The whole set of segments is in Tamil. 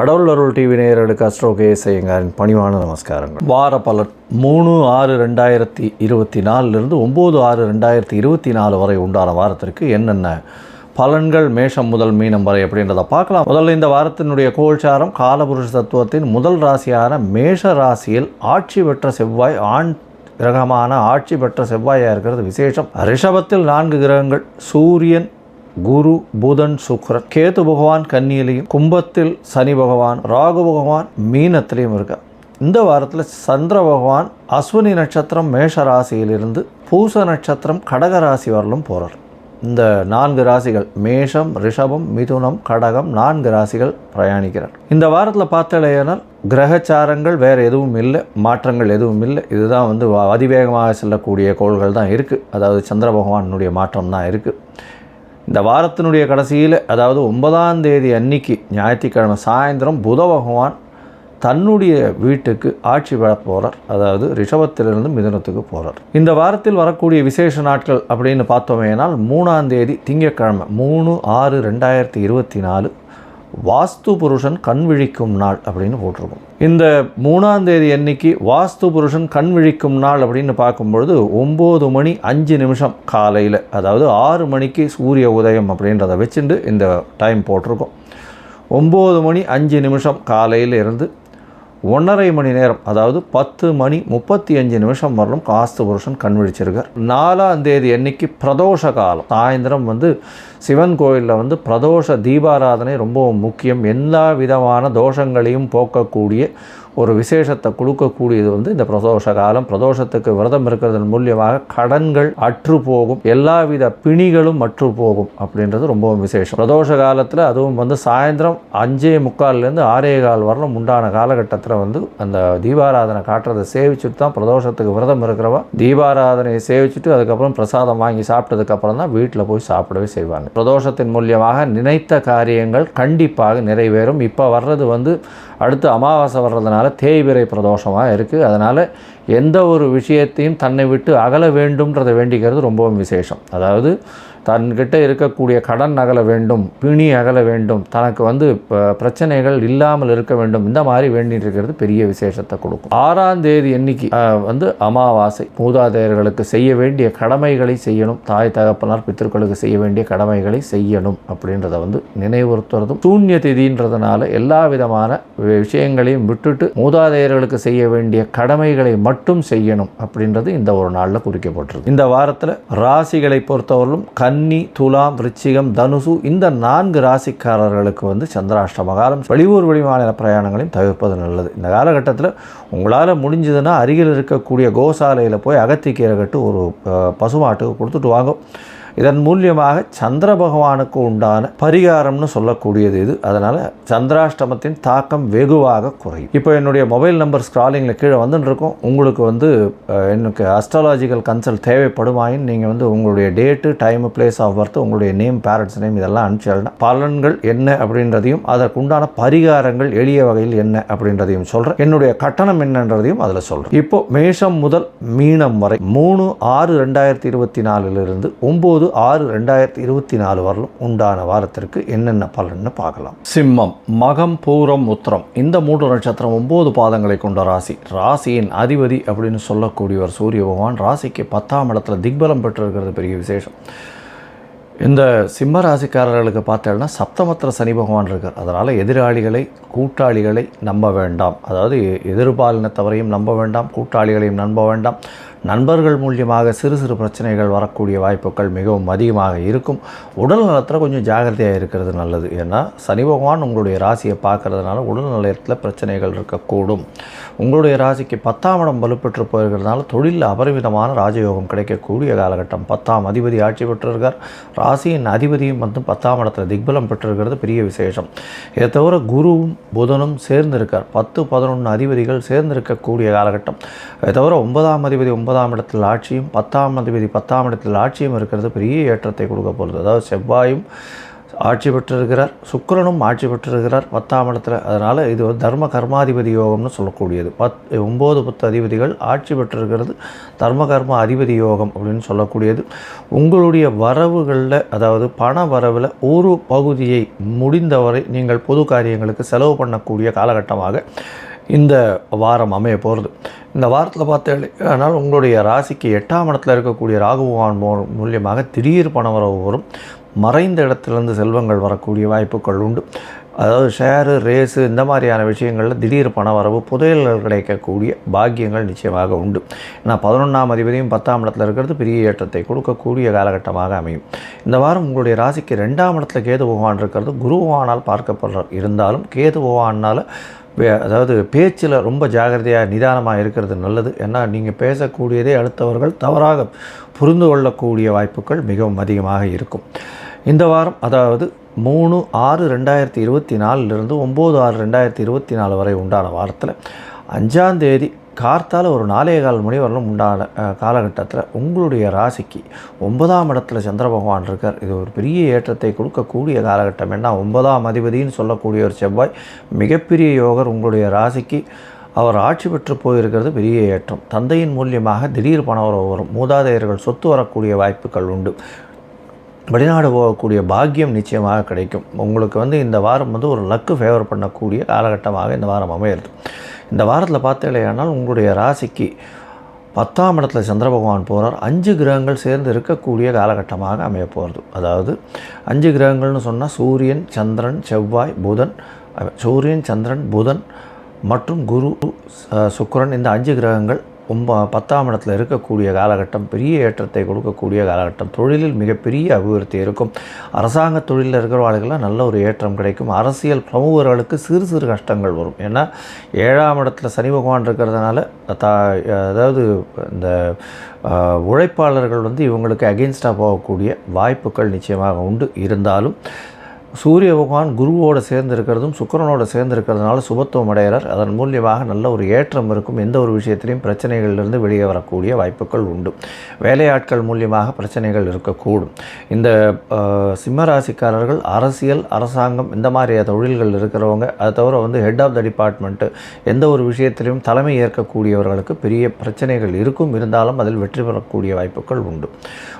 கடவுள் அருள் டிவி நேயர்களுக்கு அஸ்ட்ரோ கேஎஸ்ஐயங்காரின் பணிவான நமஸ்காரங்கள். வார பலன் மூணு ஆறு ரெண்டாயிரத்தி இருபத்தி நாலுலேருந்து ஒம்பது ஆறு ரெண்டாயிரத்தி இருபத்தி நாலு வரை உண்டான வாரத்திற்கு என்னென்ன பலன்கள் மேஷம் முதல் மீனம் வரை அப்படின்றத பார்க்கலாம். முதல்ல இந்த வாரத்தினுடைய கோல்சாரம் காலபுருஷ தத்துவத்தின் முதல் ராசியான மேஷ ராசியில் ஆட்சி பெற்ற செவ்வாய் ஆண் கிரகமான ஆட்சி பெற்ற செவ்வாயாக இருக்கிறது விசேஷம். ரிஷபத்தில் நான்கு கிரகங்கள் சூரியன் குரு புதன் சுக்ரன் கேது பகவான் கன்னியிலையும் கும்பத்தில் சனி பகவான் ராகு பகவான் மீனத்திலையும் இருக்கார் இந்த வாரத்தில் சந்திர பகவான் அஸ்வினி நட்சத்திரம் மேஷ ராசியிலிருந்து பூச நட்சத்திரம் கடக ராசி வரலும் போகிறார் இந்த நான்கு ராசிகள் மேஷம் ரிஷபம் மிதுனம் கடகம் நான்கு ராசிகள் பிரயாணிக்கிறார். இந்த வாரத்தில் பார்த்தாலேயானால் கிரகச்சாரங்கள் வேறு எதுவும் இல்லை மாற்றங்கள் எதுவும் இல்லை. இதுதான் வந்து அதிவேகமாக செல்லக்கூடிய கோள்கள் தான் இருக்குது அதாவது சந்திர பகவானுடைய மாற்றம் தான் இருக்குது இந்த வாரத்தினுடைய கடைசியில் அதாவது ஒன்பதாம் தேதி அன்னைக்கு ஞாயிற்றுக்கிழமை சாயந்தரம் புத பகவான் தன்னுடைய வீட்டுக்கு ஆட்சி பெற போகிறார் அதாவது ரிஷபத்திலிருந்து மிதனத்துக்கு போகிறார் இந்த வாரத்தில் வரக்கூடிய விசேஷ நாட்கள் அப்படின்னு பார்த்தோமேனால் மூணாம் தேதி திங்கக்கிழமை மூணு ஆறு ரெண்டாயிரத்தி இருபத்தி நாலு வாஸ்து புருஷன் கண் விழிக்கும் நாள் அப்படின்னு போட்டிருக்கோம். இந்த மூணாம் தேதி அன்னைக்கு வாஸ்து புருஷன் கண் விழிக்கும் நாள் அப்படின்னு பார்க்கும்பொழுது ஒம்பது மணி அஞ்சு நிமிஷம் காலையில் அதாவது ஆறு மணிக்கு சூரிய உதயம் அப்படின்றத வச்சுட்டு இந்த டைம் போட்டிருக்கோம். ஒம்பது மணி அஞ்சு நிமிஷம் காலையில் இருந்து ஒன்றரை மணி நேரம் அதாவது பத்து மணி முப்பத்தி அஞ்சு நிமிஷம் வரலும் காஸ்து புருஷன் கண் விழிச்சிருக்கார். நாலாம் தேதி அன்னைக்கு பிரதோஷ காலம். சாயந்தரம் வந்து சிவன் கோயிலில் வந்து பிரதோஷ தீபாராதனை ரொம்ப முக்கியம். எல்லா விதமான தோஷங்களையும் போக்கக்கூடிய ஒரு விசேஷத்தை கொடுக்கக்கூடியது வந்து இந்த பிரதோஷ காலம். பிரதோஷத்துக்கு விரதம் இருக்கிறதன் மூலியமாக கடன்கள் அற்று போகும். எல்லாவித பிணிகளும் அற்று போகும் அப்படின்றது ரொம்பவும் விசேஷம். பிரதோஷ காலத்தில் அதுவும் வந்து சாயந்தரம் அஞ்சே முக்கால்லேருந்து ஆறே கால் வரலும் உண்டான காலகட்டத்தில் வந்து அந்த தீபாராதனை காட்டுறதை சேவிச்சுட்டு தான் பிரதோஷத்துக்கு விரதம் இருக்கிறவா தீபாராதனையை சேவிச்சுட்டு அதுக்கப்புறம் பிரசாதம் வாங்கி சாப்பிட்டதுக்கப்புறம் தான் வீட்டில் போய் சாப்பிடவே செய்வாங்க. பிரதோஷத்தின் மூலியமாக நினைத்த காரியங்கள் கண்டிப்பாக நிறைவேறும். இப்போ வர்றது வந்து அடுத்து அமாவாசை வர்றதுனால தேய்பிறை பிரதோஷமாக இருக்குது அதனால் எந்த ஒரு விஷயத்தையும் தன்னை விட்டு அகல வேண்டும்ன்றதை வேண்டிக்கிறது ரொம்பவும் விசேஷம். அதாவது தன்கிட்ட இருக்கக்கூடிய கடன் அகல வேண்டும் பிணி அகல வேண்டும் தனக்கு வந்து ப- பிரச்சனைகள் இல்லாமல் இருக்க வேண்டும் இந்த மாதிரி வேண்டிட்டு இருக்கிறது பெரிய விசேஷத்தை கொடுக்கும். ஆறாம் தேதி எண்ணிக்கை வந்து அமாவாசை. மூதாதையர்களுக்கு செய்ய வேண்டிய கடமைகளை செய்யணும். தாய் தகப்பனார் பித்தர்களுக்கு செய்ய வேண்டிய கடமைகளை செய்யணும் அப்படின்றத வந்து நினைவுறுத்துறதும் சூன்ய திதின்றதுனால எல்லா விதமான வி- விஷயங்களையும் விட்டுட்டு மூதாதையர்களுக்கு செய்ய வேண்டிய கடமைகளை மட்டும் செய்யணும் அப்படின்றது இந்த ஒரு நாளில் குறிக்கப்பட்டிருக்கு. இந்த வாரத்தில் ராசிகளை பொறுத்தவரையிலும் கன்னி துலாம் விருச்சிகம் தனுசு இந்த நான்கு ராசிக்காரர்களுக்கு வந்து சந்திராஷ்டம காலம். வெளியூர் வெளிமாநில பிரயாணங்களையும் தவிர்ப்பது நல்லது. இந்த காலகட்டத்தில் உங்களால் முடிஞ்சதுன்னா அருகில் இருக்கக்கூடிய கோசாலையில் போய் அகத்திக்கீரை கட்டு ஒரு பசுமாட்டுக்கு கொடுத்துட்டு வாங்க. இதன் மூலியமாக சந்திர பகவானுக்கு உண்டான பரிகாரம்னு சொல்லக்கூடியது இது. அதனால் சந்திராஷ்டமத்தின் தாக்கம் வெகுவாக குறையும். இப்போ என்னுடைய மொபைல் நம்பர் ஸ்க்ராலிங்கில் கீழே வந்துட்டு உங்களுக்கு வந்து எனக்கு அஸ்ட்ராலாஜிக்கல் கன்சல்ட் தேவைப்படுமாயின் நீங்கள் வந்து உங்களுடைய date time place of birth உங்களுடைய நேம் பேரண்ட்ஸ் நேம் இதெல்லாம் அனுப்பிச்சிடலாம் பலன்கள் என்ன அப்படின்றதையும் அதற்குண்டான பரிகாரங்கள் எளிய வகையில் என்ன அப்படின்றதையும் சொல்கிறேன் என்னுடைய கட்டணம் என்னன்றதையும் அதில் சொல்கிறேன் இப்போ மேஷம் முதல் மீனம் வரை மூணு ஆறு ரெண்டாயிரத்தி இருபத்தி நாலுலேருந்து ஒம்பது ஆறு ரெண்டாயிரத்தி இருபத்தி நாலு வரலும் உண்டான வாரத்திற்கு என்னென்ன பலன்னு பார்க்கலாம். சிம்மம் மகம் பூரம் உத்திரம். இந்த மூன்று நட்சத்திரம் ஒம்பது பாதங்களை கொண்ட ராசி. ராசியின் அதிபதி அப்படின்னு சொல்லக்கூடியவர் சூரிய பகவான் ராசிக்கு பத்தாம் இடத்துல திக்பலம் பெற்றிருக்கிறது பெரிய விசேஷம். இந்த சிம்ம ராசிக்காரர்களுக்கு பார்த்தேன்னா சப்தமத்திர சனி பகவான் இருக்கார். அதனால் எதிராளிகளை கூட்டாளிகளை நம்ப வேண்டாம். அதாவது எதிர்பாலினத்தவரையும் நம்ப வேண்டாம் கூட்டாளிகளையும் நம்ப வேண்டாம். நண்பர்கள் மூலியமாக சிறு சிறு பிரச்சனைகள் வரக்கூடிய வாய்ப்புகள் மிகவும் அதிகமாக இருக்கும். உடல் நலத்தில் கொஞ்சம் ஜாகிரதையாக இருக்கிறது நல்லது. ஏன்னா சனி பகவான் உங்களுடைய ராசியை பார்க்கறதுனால உடல் நலத்தில் பிரச்சனைகள் இருக்கக்கூடும். உங்களுடைய ராசிக்கு பத்தாம் இடம் வலுப்பெற்று போயிருக்கிறதுனால தொழிலில் அபரிமிதமான ராஜயோகம் கிடைக்கக்கூடிய காலகட்டம். பத்தாம் அதிபதி ஆட்சி பெற்றிருக்கார். ராசியின் அதிபதியும் வந்து பத்தாம் இடத்துல திக்பலம் பெற்றிருக்கிறது பெரிய விசேஷம். இதை தவிர குருவும் புதனும் சேர்ந்திருக்கார். பத்து பதினொன்று அதிபதிகள் சேர்ந்திருக்கக்கூடிய காலகட்டம். இதை தவிர ஒன்பதாம் அதிபதி ஒன்பதாம் இடத்தில் ஆட்சியும் பத்தாம் அதிபதி பத்தாம் இடத்தில் ஆட்சியும் இருக்கிறது பெரிய ஏற்றத்தை கொடுக்க போகிறது. அதாவது செவ்வாயும் ஆட்சி பெற்றிருக்கிறார் சுக்கரனும் ஆட்சி பெற்றிருக்கிறார் பத்தாம் இடத்துல. அதனால் இது வந்து தர்ம கர்மாதிபதி யோகம்னு சொல்லக்கூடியது. பத் ஒம்பது பத்து அதிபதிகள் ஆட்சி பெற்றிருக்கிறது தர்ம கர்ம அதிபதி யோகம் அப்படின்னு சொல்லக்கூடியது. உங்களுடைய வரவுகளில் அதாவது பண வரவில் ஒரு பகுதியை முடிந்தவரை நீங்கள் பொது காரியங்களுக்கு செலவு பண்ணக்கூடிய காலகட்டமாக இந்த வாரம் அமைய போகிறது. இந்த வாரத்தில் பார்த்தீங்கன்னா உங்களுடைய ராசிக்கு எட்டாம் இடத்துல இருக்கக்கூடிய ராகுபகவான் மூ- மூலியமாக திடீர் பணவரவு வரும். மறைந்த இடத்துலேருந்து செல்வங்கள் வரக்கூடிய வாய்ப்புகள் உண்டு. அதாவது ஷேரு ரேஸு இந்த மாதிரியான விஷயங்களில் திடீர் பண வரவு புதையல்கள் கிடைக்கக்கூடிய பாக்கியங்கள் நிச்சயமாக உண்டு. ஏன்னா பதினொன்றாம் அதிபதியும் பத்தாம் இடத்துல இருக்கிறது பெரிய ஏற்றத்தை கொடுக்கக்கூடிய காலகட்டமாக அமையும். இந்த வாரம் உங்களுடைய ராசிக்கு ரெண்டாம் இடத்துல கேது பகவான் இருக்கிறது. குரு பகவானால் இருந்தாலும் கேது பகவானால் அதாவது பேச்சில் ரொம்ப ஜாகிரதையாக நிதானமாக இருக்கிறது நல்லது. ஏன்னா நீங்கள் பேசக்கூடியதே அடுத்தவர்கள் தவறாக புரிந்து கொள்ளக்கூடிய வாய்ப்புகள் மிகவும் அதிகமாக இருக்கும். இந்த வாரம் அதாவது மூணு ஆறு ரெண்டாயிரத்தி இருபத்தி நாலுலேருந்து ஒம்பது ஆறு ரெண்டாயிரத்தி இருபத்தி நாலு வரை உண்டான வாரத்தில் அஞ்சாந்தேதி கார்த்தால் ஒரு நாலே கால் மணி வரலும் உண்டான காலகட்டத்தில் உங்களுடைய ராசிக்கு ஒன்பதாம் இடத்துல சந்திர பகவான் இருக்கார். இது ஒரு பெரிய ஏற்றத்தை கொடுக்கக்கூடிய காலகட்டம். ஏன்னா ஒன்பதாம் அதிபதினு சொல்லக்கூடிய ஒரு செவ்வாய் மிகப்பெரிய யோகர் உங்களுடைய ராசிக்கு அவர் ஆட்சி பெற்று போயிருக்கிறது பெரிய ஏற்றம். தந்தையின் மூலியமாக திடீர் பண வரும் மூதாதையர்கள் சொத்து வரக்கூடிய வாய்ப்புகள் உண்டு. வெளிநாடு போகக்கூடிய பாக்கியம் நிச்சயமாக கிடைக்கும். உங்களுக்கு வந்து இந்த வாரம் வந்து ஒரு லக்கு ஃபேவர் பண்ணக்கூடிய காலகட்டமாக இந்த வாரம் அமையிறது. இந்த வாரத்தில் பார்த்தீங்களேனால் உங்களுடைய ராசிக்கு பத்தாம் இடத்துல சந்திர பகவான் போகிறார் அஞ்சு கிரகங்கள் சேர்ந்து இருக்கக்கூடிய காலகட்டமாக அமைய போகிறது அதாவது அஞ்சு கிரகங்கள்னு சொன்னால் சூரியன் சந்திரன் செவ்வாய் புதன் சூரியன் சந்திரன் புதன் மற்றும் குரு சுக்கரன் இந்த அஞ்சு கிரகங்கள் ஒம்ப பத்தாம் இடத்துல இருக்கக்கூடிய காலகட்டம் பெரிய ஏற்றத்தை கொடுக்கக்கூடிய காலகட்டம். தொழிலில் மிகப்பெரிய அபிவிருத்தி இருக்கும். அரசாங்க தொழிலில் இருக்கிறவர்களுக்கெல்லாம் நல்ல ஒரு ஏற்றம் கிடைக்கும். அரசியல் பிரமுகர்களுக்கு சிறு சிறு கஷ்டங்கள் வரும். ஏன்னா ஏழாம் இடத்துல சனி பகவான் இருக்கிறதுனால தா அதாவது இந்த உழைப்பாளர்கள் வந்து இவங்களுக்கு அகெயின்ஸ்டாக போகக்கூடிய வாய்ப்புகள் நிச்சயமாக உண்டு. இருந்தாலும் சூரிய பகவான் குருவோடு சேர்ந்து இருக்கிறதும் சேர்ந்திருக்கிறதுனால சுபத்துவம் அடைகிறார் அதன் மூலியமாக நல்ல ஒரு ஏற்றம் இருக்கும். எந்த ஒரு விஷயத்திலையும் பிரச்சனைகளிலிருந்து வெளியே வரக்கூடிய வாய்ப்புகள் உண்டு. வேலையாட்கள் மூலியமாக பிரச்சனைகள் இருக்கக்கூடும். இந்த சிம்மராசிக்காரர்கள் சிம்ம ராசிக்காரர்கள் அரசியல் அரசாங்கம் இந்த மாதிரி தொழில்கள் இருக்கிறவங்க அதை தவிர வந்து ஹெட் ஆஃப் த டிபார்ட்மெண்ட்டு எந்த ஒரு விஷயத்திலையும் தலைமை ஏற்கக்கூடியவர்களுக்கு பெரிய பிரச்சனைகள் இருக்கும். இருந்தாலும் அதில் வெற்றி பெறக்கூடிய வாய்ப்புகள் உண்டு.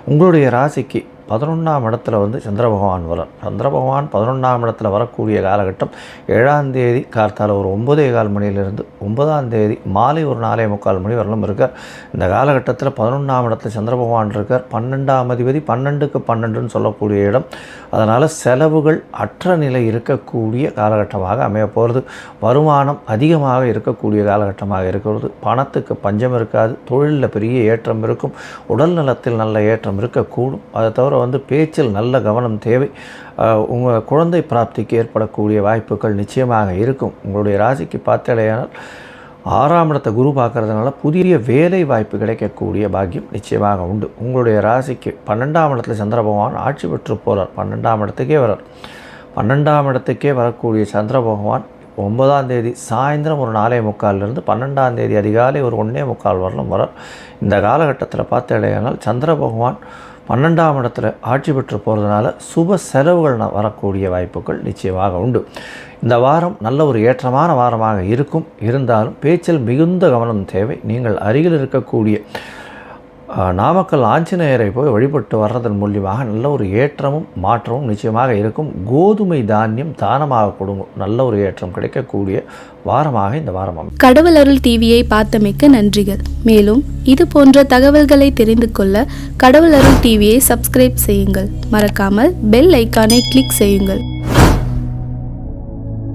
உங்களுடைய ராசிக்கு பதினொன்றாம் இடத்துல வந்து சந்திர பகவான் வரார் சந்திர பகவான் பதினொன்றாம் இடத்துல வரக்கூடிய காலகட்டம் ஏழாம் தேதி கார்த்தால ஒரு ஒம்பதே கால் மணியிலிருந்து ஒன்பதாம் தேதி மாலை ஒரு நாலே முக்கால் மணி வரலும் இருக்கார். இந்த காலகட்டத்தில் பதினொன்றாம் இடத்துல சந்திர பகவான் இருக்கார். பன்னெண்டாம் அதிபதி பன்னெண்டுக்கு பன்னெண்டுன்னு சொல்லக்கூடிய இடம். அதனால் செலவுகள் அற்ற நிலை இருக்கக்கூடிய காலகட்டமாக அமைய போகிறது வருமானம் அதிகமாக இருக்கக்கூடிய காலகட்டமாக இருக்கிறது. பணத்துக்கு பஞ்சம் இருக்காது. தொழிலில் பெரிய ஏற்றம் இருக்கும். உடல் நலத்தில் நல்ல ஏற்றம் இருக்கக்கூடும். அதை தவிர வந்து பேச்சில் நல்ல கவனம் தேவை. உங்கள் குழந்தை பிராப்திக்கு ஏற்படக்கூடிய வாய்ப்புகள் நிச்சயமாக இருக்கும். உங்களுடைய ராசிக்கு பார்த்தடையானால் ஆறாம் இடத்தை குரு பார்க்குறதுனால புதிய வேலை வாய்ப்பு கிடைக்கக்கூடிய பாக்கியம் நிச்சயமாக உண்டு. உங்களுடைய ராசிக்கு பன்னெண்டாம் இடத்துல சந்திர பகவான் ஆட்சி பெற்று போகிறார் பன்னெண்டாம் இடத்துக்கே வரார். பன்னெண்டாம் இடத்துக்கே வரக்கூடிய சந்திர பகவான் ஒன்பதாம் தேதி சாயந்தரம் ஒரு நாலே முக்கால்லேருந்து பன்னெண்டாம் தேதி அதிகாலை ஒரு ஒன்றே முக்கால் வரலும் வரார். இந்த காலகட்டத்தில் பார்த்தடையானால் சந்திர பகவான் பன்னெண்டாம் இடத்துல ஆட்சி பெற்று போகிறதுனால சுப செலவுகள் வரக்கூடிய வாய்ப்புகள் நிச்சயமாக உண்டு. இந்த வாரம் நல்ல ஒரு ஏற்றமான வாரமாக இருக்கும். இருந்தாலும் பேச்சில் மிகுந்த கவனம் தேவை. நீங்கள் அருகில் இருக்கக்கூடிய நாமக்கல் ஆஞ்சநேயரை போய் வழிபட்டு வர்றதன் மூலியமாக நல்ல ஒரு ஏற்றமும் மாற்றமும் நிச்சயமாக இருக்கும். கோதுமை தானியம் தானமாக கொடுங்கும் நல்ல ஒரு ஏற்றம் கிடைக்கக்கூடிய வாரமாக இந்த வாரம் கடவுள் அருள் டிவியை பார்த்தமைக்க நன்றிகள். மேலும் இது போன்ற தகவல்களை தெரிந்து கொள்ள கடவுள் அருள் டிவியை சப்ஸ்கிரைப் செய்யுங்கள். மறக்காமல் பெல் ஐக்கானை கிளிக் செய்யுங்கள்.